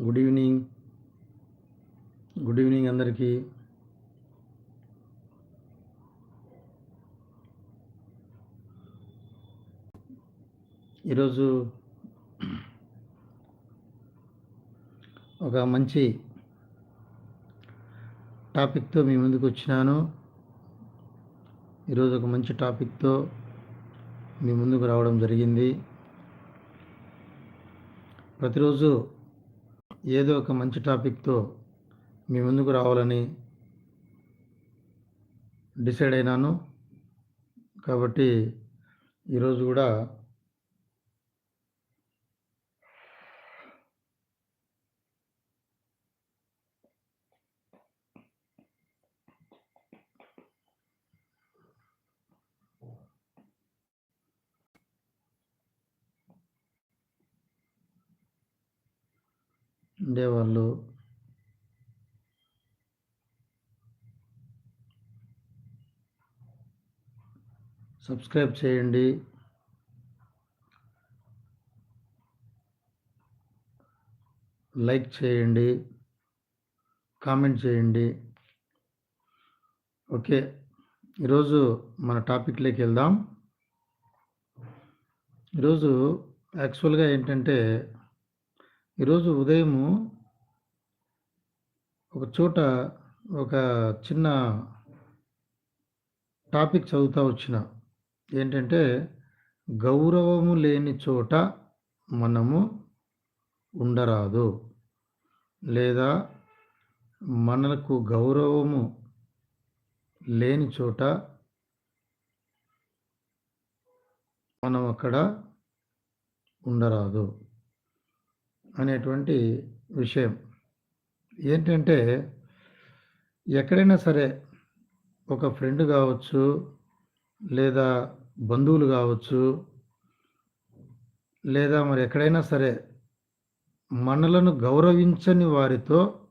Good evening. Good evening అందరికీ. ఈరోజు ఒక మంచి టాపిక్తో మీ ముందుకు వచ్చినాను. ఈరోజు ఒక మంచి టాపిక్తో మీ ముందుకు రావడం జరిగింది. ప్రతిరోజు ఏదో ఒక మంచి టాపిక్తో మీ ముందుకు రావాలని డిసైడ్ అయినాను. కాబట్టి ఈరోజు కూడా ఉండేవాళ్ళు. సబ్స్క్రైబ్ చేయండి. లైక్ చేయండి. కామెంట్ చేయండి. ఓకే. ఈరోజు మన టాపిక్లోకి వెళ్దాం. ఈరోజు యాక్చువల్గా ఏంటంటే ఈరోజు ఉదయము ఒక చోట ఒక చిన్న టాపిక్ చదువుతూ వచ్చిన. ఏంటంటే గౌరవము లేని చోట మనము ఉండరాదు. లేదా మనకు గౌరవము లేని చోట మనం అక్కడ ఉండరాదు. అనేటువంటి విషయం. ఏంటంటే ఎక్కడైనా సరే ఒక ఫ్రెండ్ కావచ్చు లేదా బంధువులు కావచ్చు లేదా మరి ఎక్కడైనా సరే మనలను గౌరవించని వారితో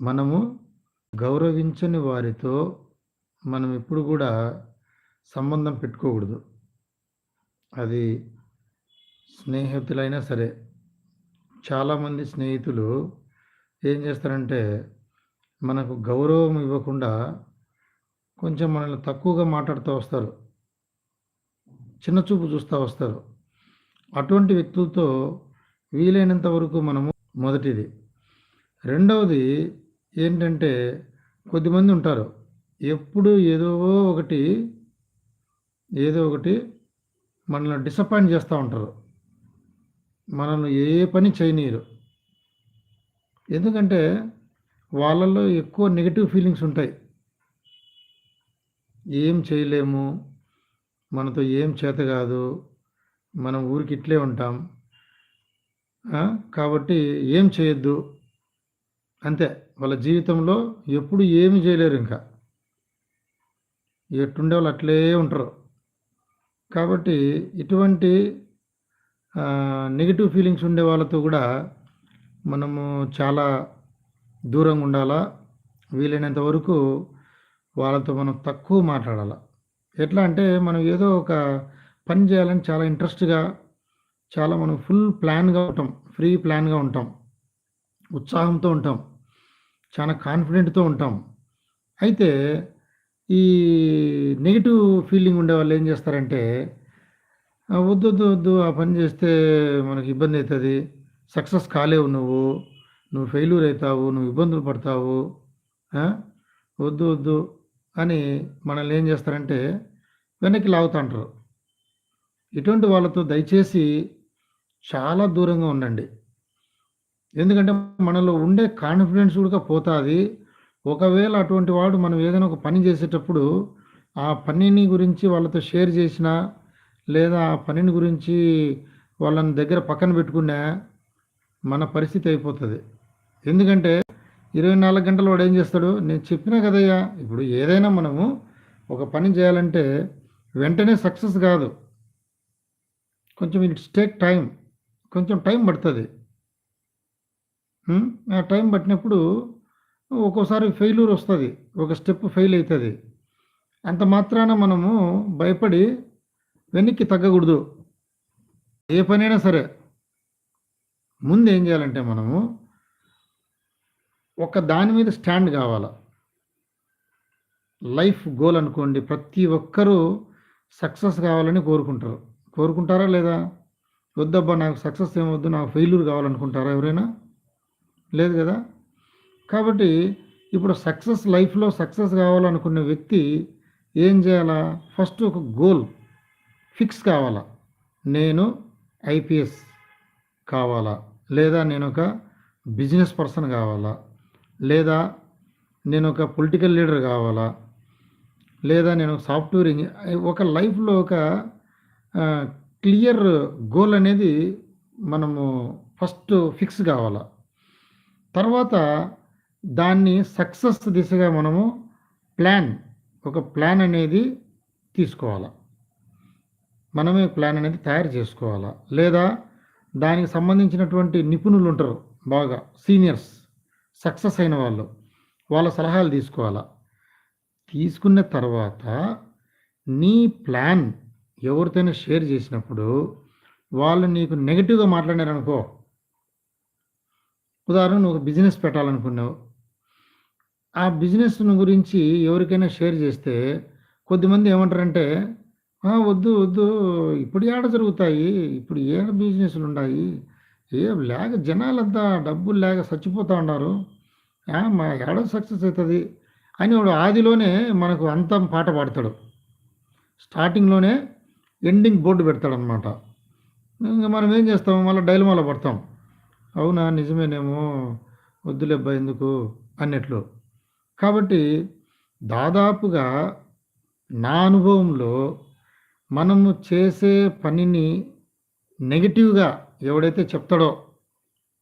మనము గౌరవించని వారితో మనం ఎప్పుడు కూడా సంబంధం పెట్టుకోకూడదు. అది స్నేహితులైనా సరే చాలామంది స్నేహితులు ఏం చేస్తారంటే మనకు గౌరవం ఇవ్వకుండా కొంచెం మనల్ని తక్కువగా మాట్లాడుతూ వస్తారు. చిన్న చూపు చూస్తూ వస్తారు. అటువంటి వ్యక్తులతో వీలైనంత వరకు మనము మొదటిది. రెండవది ఏంటంటే కొద్దిమంది ఉంటారు. ఎప్పుడు ఏదో ఒకటి ఏదో ఒకటి మనల్ని డిసప్పాయింట్ చేస్తూ ఉంటారు. మనల్ని ఏ పని చేయనీయరు. ఎందుకంటే వాళ్ళల్లో ఎక్కువ నెగిటివ్ ఫీలింగ్స్ ఉంటాయి. ఏం చేయలేము మనతో ఏం చేత కాదు మనం ఊరికి ఇట్లే ఉంటాం కాబట్టి ఏం చేయొద్దు. అంతే వాళ్ళ జీవితంలో ఎప్పుడు ఏమి చేయలేరు ఇంకా. ఎట్టుండే వాళ్ళు అట్లే ఉంటారు. కాబట్టి ఇటువంటి నెగిటివ్ ఫీలింగ్స్ ఉండే వాళ్ళతో కూడా మనము చాలా దూరంగా ఉండాలా? వీలైనంత వరకు వాళ్ళతో మనం తక్కువ మాట్లాడాలి? ఎట్లా అంటే మనం ఏదో ఒక పని చేయాలని చాలా ఇంట్రెస్ట్గా చాలా మనం ఫుల్ ప్లాన్గా ఉంటాం ఫ్రీ ప్లాన్గా ఉంటాం ఉత్సాహంతో ఉంటాం చాలా కాన్ఫిడెంట్తో ఉంటాం. అయితే ఈ నెగిటివ్ ఫీలింగ్ ఉండే వాళ్ళు ఏం చేస్తారంటే వద్దు వద్దు వద్దు. ఆ పని చేస్తే మనకి ఇబ్బంది అవుతుంది. సక్సెస్ కాలేవు నువ్వు. నువ్వు ఫెయిల్యూర్ అవుతావు నువ్వు ఇబ్బందులు పడతావు. వద్దు వద్దు అని మనల్ని ఏం చేస్తారంటే వెనక్కి లాగుతుంటారు ఇటువంటి వాళ్ళతో దయచేసి చాలా దూరంగా ఉండండి. ఎందుకంటే మనలో ఉండే కాన్ఫిడెన్స్ కూడా పోతుంది. ఒకవేళ అటువంటి వాడు మనం ఏదైనా ఒక పని చేసేటప్పుడు ఆ పనిని గురించి వాళ్ళతో షేర్ చేసినా లేదా ఆ పనిని గురించి వాళ్ళని దగ్గర పక్కన పెట్టుకున్నా మన పరిస్థితి అయిపోతుంది. ఎందుకంటే ఇరవై నాలుగు గంటలు వాడు ఏం చేస్తాడు? నేను చెప్పినా కదయ్యా ఇప్పుడు ఏదైనా మనము ఒక పని చేయాలంటే వెంటనే సక్సెస్ కాదు. కొంచెం ఇట్స్ టేక్ టైం కొంచెం టైం పడుతుంది. ఆ టైం పట్టినప్పుడు ఒక్కోసారి ఫెయిల్యూర్ వస్తుంది ఒక స్టెప్ ఫెయిల్ అవుతుంది అంత మాత్రాన మనము భయపడి వెనక్కి తగ్గకూడదు. ఏ పనైనా సరే ముందు ఏం చేయాలంటే మనము ఒక దాని మీద స్టాండ్ కావాల. లైఫ్ గోల్ అనుకోండి ప్రతి ఒక్కరూ సక్సెస్ కావాలని కోరుకుంటారు. కోరుకుంటారా లేదా? వద్దబ్బా నాకు సక్సెస్ ఏమొద్దు నాకు ఫెయిల్యూర్ కావాలనుకుంటారా ఎవరైనా? లేదు కదా? కాబట్టి ఇప్పుడు సక్సెస్ లైఫ్లో సక్సెస్ కావాలనుకున్న వ్యక్తి ఏం చేయాలా? ఫస్ట్ ఒక గోల్ ఫిక్స్ కావాలా? నేను ఐపీఎస్ కావాలా? లేదా నేను ఒక బిజినెస్ పర్సన్ కావాలా? లేదా నేను ఒక పొలిటికల్ లీడర్ కావాలా? లేదా నేను సాఫ్ట్వేర్ ఒక లైఫ్లో ఒక క్లియర్ గోల్ అనేది మనము ఫస్ట్ ఫిక్స్ కావాలా. తర్వాత దాన్ని సక్సెస్ దిశగా మనము ప్లాన్ ఒక ప్లాన్ అనేది తీసుకోవాలి. మనమే ప్లాన్ అనేది తయారు చేసుకోవాలా? లేదా దానికి సంబంధించినటువంటి నిపుణులు ఉంటారు బాగా సీనియర్స్ సక్సెస్ అయిన వాళ్ళు వాళ్ళ సలహాలు తీసుకోవాలా? తీసుకున్న తర్వాత నీ ప్లాన్ ఎవరితోనే షేర్ చేసినప్పుడు వాళ్ళు నీకు నెగిటివ్గా మాట్లాడారనుకో ఉదాహరణ నువ్వు బిజినెస్ పెట్టాలనుకున్నావు ఆ బిజినెస్ను గురించి ఎవరికైనా షేర్ చేస్తే కొద్దిమంది ఏమంటారంటే "ఆ, వద్దు వద్దు. ఇప్పుడు ఏడ జరుగుతాయి? ఇప్పుడు ఏడ బిజినెస్లు ఉన్నాయి ఏ లేక జనాలంతా డబ్బులు లేక చచ్చిపోతూ ఉన్నారు. ఆ, మా ఏడ సక్సెస్ అవుతుంది అని వాడు ఆదిలోనే మనకు అంతం పాట పాడతాడు. స్టార్టింగ్లోనే ఎండింగ్ బోర్డు పెడతాడనమాట ఇంకా మనం ఏం చేస్తాం? మళ్ళీ డైలమాలో పడతాం. అవునా నిజమేనేమో. వద్దులేబ్బా ఎందుకు? అన్నట్లు. కాబట్టి దాదాపుగా నా అనుభవంలో మనము చేసే పనిని నెగిటివ్గా ఎవడైతే చెప్తాడో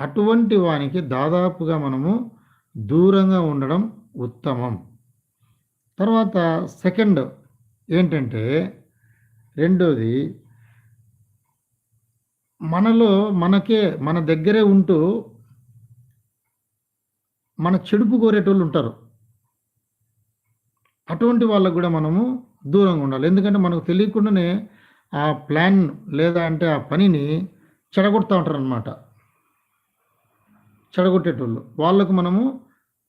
అటువంటి వానికి దాదాపుగా మనము దూరంగా ఉండడం ఉత్తమం. తర్వాత సెకండ్ ఏంటంటే రెండోది మనలో మనకే మన దగ్గరే ఉంటూ మన చెడుపు కోరేటోళ్ళు ఉంటారు. అటువంటి వాళ్ళకు కూడా మనము దూరంగా ఉండాలి. ఎందుకంటే మనకు తెలియకుండానే ఆ ప్లాన్ లేదా అంటే ఆ పనిని చెడగొడుతూ ఉంటారు అనమాట చెడగొట్టేటోళ్ళు. వాళ్ళకు మనము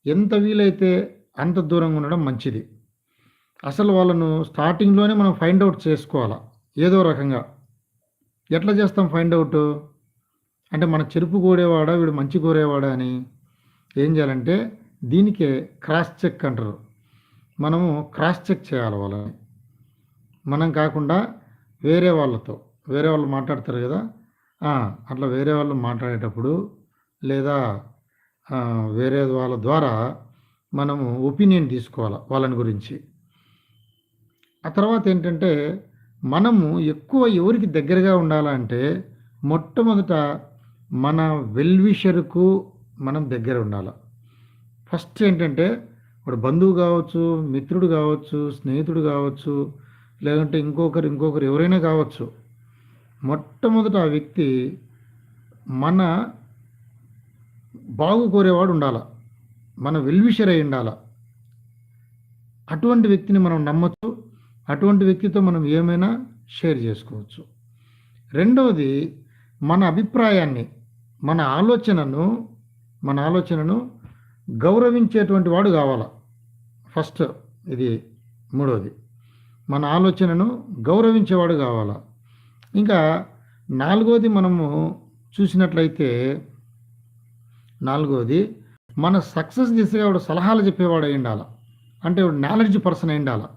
ఎంత వీలైతే అంత దూరంగా ఉండడం మంచిది. అసలు వాళ్ళను స్టార్టింగ్లోనే మనం ఫైండ్ అవుట్ చేసుకోవాలా? ఏదో రకంగా. ఎట్లా చేస్తాం ఫైండ్ అవుట్? అంటే మన చెరుపు కోరేవాడా? వీడు మంచి కోరేవాడా అని? ఏం చేయాలంటే దీనికే క్రాస్ చెక్ అంటారు. మనము క్రాస్ చెక్ చేయాలి వాళ్ళని. మనం కాకుండా వేరే వాళ్ళతో వేరే వాళ్ళు మాట్లాడతారు కదా? అట్లా వేరే వాళ్ళు మాట్లాడేటప్పుడు లేదా వేరే వాళ్ళ ద్వారా మనము ఒపీనియన్ తీసుకోవాలి వాళ్ళని గురించి. ఆ తర్వాత ఏంటంటే మనము ఎక్కువ ఎవరికి దగ్గరగా ఉండాలంటే మొట్టమొదట మన వెల్విషర్కు మనం దగ్గర ఉండాలి. ఫస్ట్ ఏంటంటే వాడు బంధువు కావచ్చు మిత్రుడు కావచ్చు స్నేహితుడు కావచ్చు లేదంటే ఇంకొకరు ఇంకొకరు ఎవరైనా కావచ్చు. మొట్టమొదట ఆ వ్యక్తి మన బాగు కోరేవాడు ఉండాల. మన వెల్విషర్ అయి ఉండాల. అటువంటి వ్యక్తిని మనం నమ్మచ్చు. అటువంటి వ్యక్తితో మనం ఏమైనా షేర్ చేసుకోవచ్చు. రెండవది మన అభిప్రాయాన్ని మన ఆలోచనను మన ఆలోచనను గౌరవించేటువంటి వాడు కావాలా. ఫస్ట్ ఇది మూడవది. మన ఆలోచనను గౌరవించేవాడు కావాలా? ఇంకా నాలుగోది మనము చూసినట్లయితే నాలుగోది మన సక్సెస్ దిశగా వాడు సలహాలు చెప్పేవాడు అయి ఉండాలి అంటే వాడు నాలెడ్జ్ పర్సన్ అయి ఉండాలి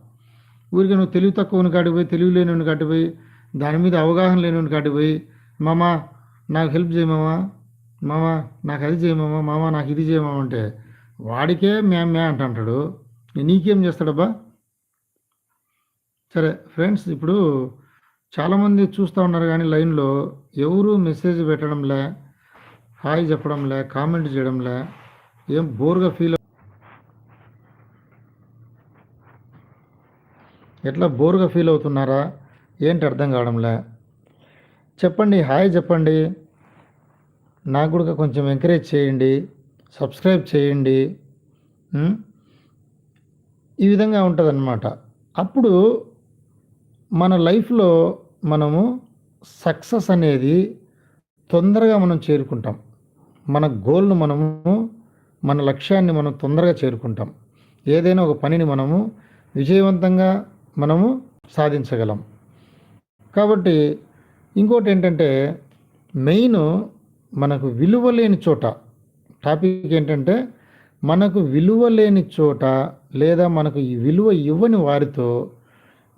ఊరికే నువ్వు తెలివి తక్కువని కాటిపోయి పోయి తెలివి లేనివాని కాటిపోయి దాని మీద అవగాహన లేనివాని కాటిపోయి మామా మామ నాకు హెల్ప్ చేయమామా మామ నాకు అది చేయమామా మామ నాకు ఇది చేయమామా అంటే వాడికే మ్యామ్ మ్యా అంటుంటాడు నీకేం చేస్తాడబ్బా? సరే ఫ్రెండ్స్ ఇప్పుడు చాలామంది చూస్తూ ఉన్నారు కానీ లైన్లో ఎవరు మెసేజ్ పెట్టడంలే హాయ్ చెప్పడంలే కామెంట్ చేయడంలే ఏం బోర్గా ఫీల్ ఎట్లా బోర్గా ఫీల్ అవుతున్నారా? ఏంటి అర్థం కావడంలే చెప్పండి హాయ్ చెప్పండి. నాకు కూడా కొంచెం ఎంకరేజ్ చేయండి సబ్స్క్రైబ్ చేయండి. ఈ విధంగా ఉంటుందన్నమాట. అప్పుడు మన లైఫ్లో మనము సక్సెస్ అనేది తొందరగా మనం చేరుకుంటాం. మన గోల్ను మనము మన లక్ష్యాన్ని మనం తొందరగా చేరుకుంటాం. ఏదైనా ఒక పనిని మనము విజయవంతంగా మనము సాధించగలం. కాబట్టి ఇంకోటి ఏంటంటే మెయిన్ మనకు విలువ లేని చోట టాపిక్ ఏంటంటే మనకు విలువ లేని చోట లేదా మనకు ఈ విలువ ఇవ్వని వారితో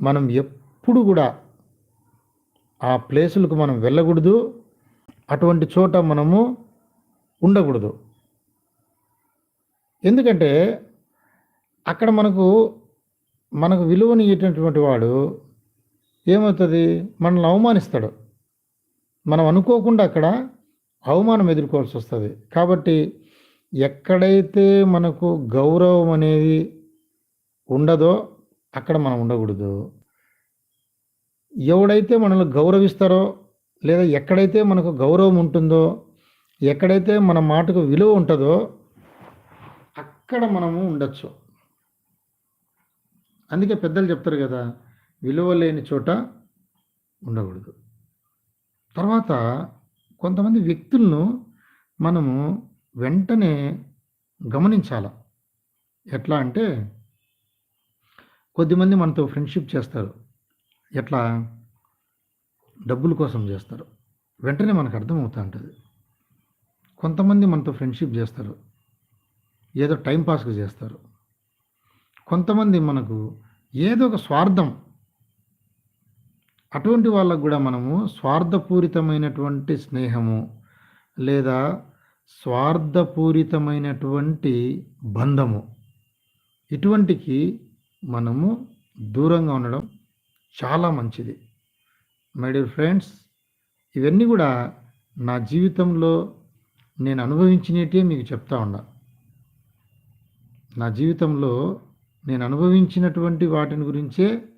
మనం ఎప్పుడు కూడా ఆ ప్లేసులకు మనం వెళ్ళకూడదు. అటువంటి చోట మనము ఉండకూడదు. ఎందుకంటే అక్కడ మనకు మనకు విలువని ఇచ్చేటటువంటి వాడు ఏమవుతుంది? మనల్ని అవమానిస్తాడు. మనం అనుకోకుండా అక్కడ అవమానం ఎదుర్కోవాల్సి వస్తుంది. కాబట్టి ఎక్కడైతే మనకు గౌరవం అనేది ఉండదో అక్కడ మనం ఉండకూడదు. ఎవడైతే మనల్ని గౌరవిస్తారో లేదా ఎక్కడైతే మనకు గౌరవం ఉంటుందో ఎక్కడైతే మన మాటకు విలువ ఉంటుందో అక్కడ మనము ఉండొచ్చు. అందుకే పెద్దలు చెప్తారు కదా విలువ లేని చోట ఉండకూడదు. తర్వాత కొంతమంది వ్యక్తులను మనము వెంటనే గమనించాల? ఎట్లా అంటే కొద్దిమంది మనతో ఫ్రెండ్షిప్ చేస్తారు. ఎట్లా డబ్బుల కోసం చేస్తారు? వెంటనే మనకు అర్థమవుతూ ఉంటుంది కొంతమంది మనతో ఫ్రెండ్షిప్ చేస్తారు. ఏదో టైంపాస్గా చేస్తారు. కొంతమంది మనకు ఏదో ఒక స్వార్థం. అటువంటి వాళ్ళకు కూడా మనము స్వార్థపూరితమైనటువంటి స్నేహము లేదా స్వార్థపూరితమైనటువంటి బంధము ఇటువంటికి మనము దూరంగా ఉండడం చాలా మంచిది. మై డియర్ ఫ్రెండ్స్ ఇవన్నీ కూడా నా జీవితంలో నేను అనుభవించినట్టే మీకు చెప్తా ఉన్నా. నా జీవితంలో నేను అనుభవించినటువంటి వాటిని గురించే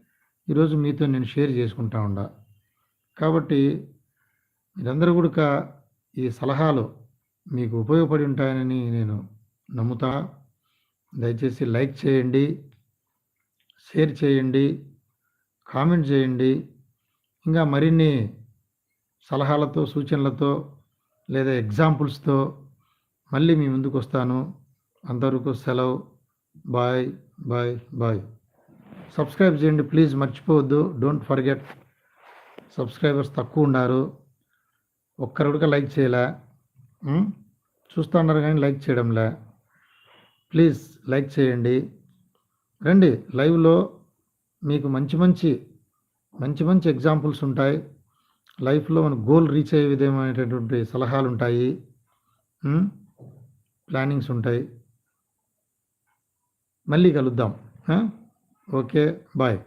ఈరోజు మీతో నేను షేర్ చేసుకుంటా ఉండా కాబట్టి మీరందరూ కూడా ఈ సలహాలు మీకు ఉపయోగపడి ఉంటాయని నేను నమ్ముతా. దయచేసి లైక్ చేయండి షేర్ చేయండి. కామెంట్ చేయండి. ఇంకా మరిన్ని సలహాలతో సూచనలతో లేదా ఎగ్జాంపుల్స్తో మళ్ళీ మీ ముందుకు వస్తాను. అంతవరకు సెలవు. Bye bye bye. సబ్స్క్రైబ్ చేయండి ప్లీజ్ మర్చిపోవద్దు. Don't forget. సబ్స్క్రైబర్స్ తక్కువ ఉన్నారు. ఒక్కరుడిగా లైక్ చేయలే. చూస్తున్నారు చూస్తూ ఉన్నారు కానీ లైక్ చేయడంలే. ప్లీజ్ లైక్ చేయండి. రండి లైవ్లో మీకు మంచి మంచి మంచి మంచి ఎగ్జాంపుల్స్ ఉంటాయి. లైఫ్లో మన గోల్ రీచ్ అయ్యే విధమైనటువంటి సలహాలు ఉంటాయి ప్లానింగ్స్ ఉంటాయి. మళ్ళీ కలుద్దాం. Okay bye